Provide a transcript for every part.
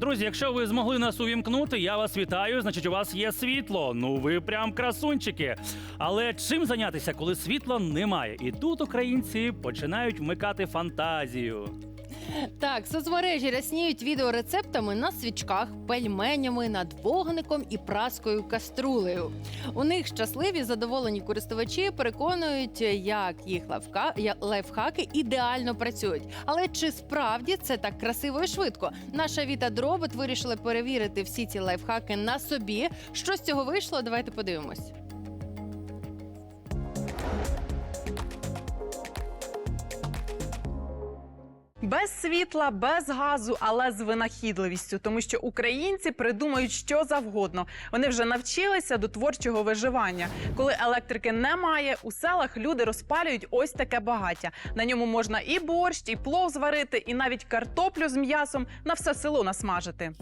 Друзі, якщо ви змогли нас увімкнути, я вас вітаю. Значить, у вас є світло. Ну ви прям красунчики. Але чим зайнятися, коли світла немає? І тут українці починають вмикати фантазію. Так, соцмережі рясніють відеорецептами на свічках, пельменями, над вогником і праскою каструлею. У них щасливі задоволені користувачі переконують, як їх лайфка... я- лайфхаки ідеально працюють. Але чи справді це так красиво і швидко? Наша Віта Дробот вирішила перевірити всі ці лайфхаки на собі. Що з цього вийшло? Давайте подивимось. Без світла, без газу, але з винахідливістю, тому що українці придумають що завгодно. Вони вже навчилися до творчого виживання. Коли електрики немає, у селах люди розпалюють ось таке багаття. На ньому можна і борщ, і плов зварити, і навіть картоплю з м'ясом на все село насмажити.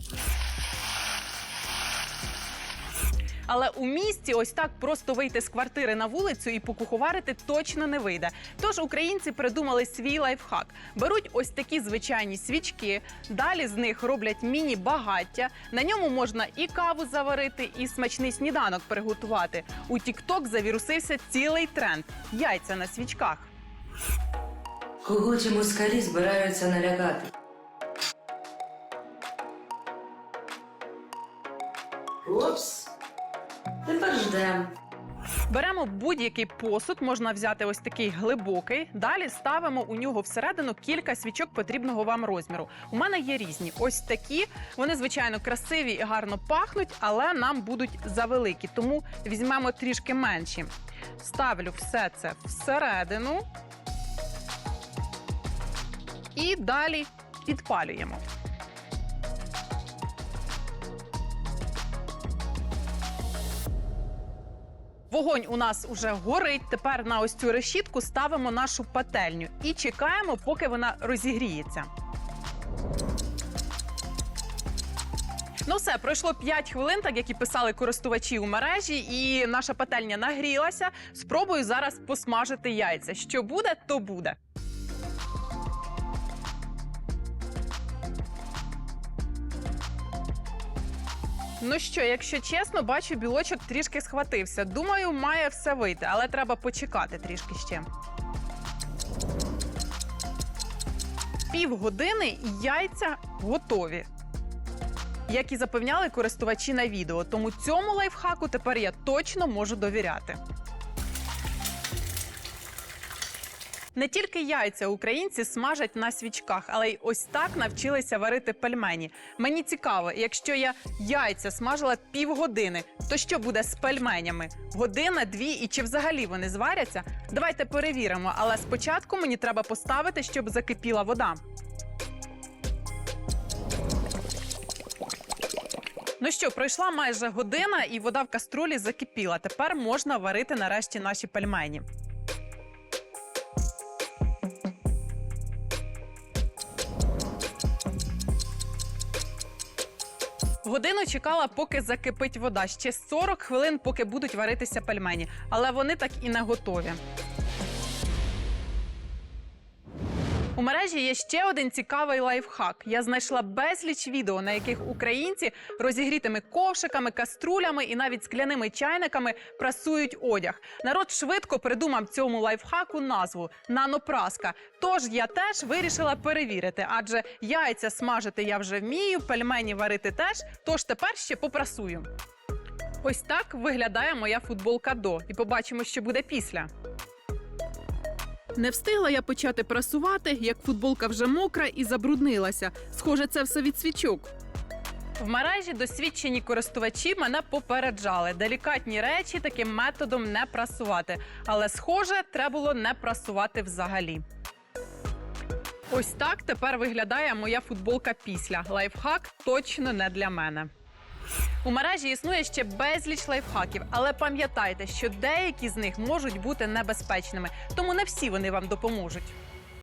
Але у місті ось так просто вийти з квартири на вулицю і покуховарити точно не вийде. Тож українці придумали свій лайфхак. Беруть ось такі звичайні свічки, далі з них роблять міні-багаття. На ньому можна і каву заварити, і смачний сніданок приготувати. У TikTok завірусився цілий тренд яйця на свічках. Кого ті москалі збираються налякати? Опс. Тепер ждем. Беремо будь-який посуд, можна взяти ось такий глибокий. Далі ставимо у нього всередину кілька свічок потрібного вам розміру. У мене є різні. Ось такі. Вони, звичайно, красиві і гарно пахнуть, але нам будуть завеликі. Тому візьмемо трішки менші. Ставлю все це всередину. І далі підпалюємо. Вогонь у нас уже горить. Тепер на ось цю решітку ставимо нашу пательню і чекаємо, поки вона розігріється. Ну все, пройшло 5 хвилин, так як і писали користувачі у мережі, і наша пательня нагрілася. Спробую зараз посмажити яйця. Що буде, то буде. Ну що, якщо чесно, бачу, білочок трішки схватився. Думаю, має все вийти, але треба почекати трішки ще. Півгодини і яйця готові. Як і запевняли користувачі на відео, тому цьому лайфхаку тепер я точно можу довіряти. Не тільки яйця українці смажать на свічках, але й ось так навчилися варити пельмені. Мені цікаво, якщо я яйця смажила півгодини, то що буде з пельменями? Година, дві і чи взагалі вони зваряться? Давайте перевіримо. Але спочатку мені треба поставити, щоб закипіла вода. Ну що, пройшла майже година, і вода в каструлі закипіла. Тепер можна варити нарешті наші пельмені. Годину чекала, поки закипить вода. Ще 40 хвилин, поки будуть варитися пельмені. Але вони так і не готові. У мережі є ще один цікавий лайфхак. Я знайшла безліч відео, на яких українці розігрітими ковшиками, каструлями і навіть скляними чайниками прасують одяг. Народ швидко придумав цьому лайфхаку назву нанопраска. Тож я теж вирішила перевірити, адже яйця смажити я вже вмію, пельмені варити теж. Тож тепер ще попрасую. Ось так виглядає моя футболка до, і побачимо, що буде після. Не встигла я почати прасувати, як футболка вже мокра і забруднилася. Схоже, це все від свічок. В мережі досвідчені користувачі мене попереджали. Делікатні речі таким методом не прасувати. Але, схоже, треба було не прасувати взагалі. Ось так тепер виглядає моя футболка після. Лайфхак точно не для мене. У мережі існує ще безліч лайфхаків, але пам'ятайте, що деякі з них можуть бути небезпечними, тому не всі вони вам допоможуть.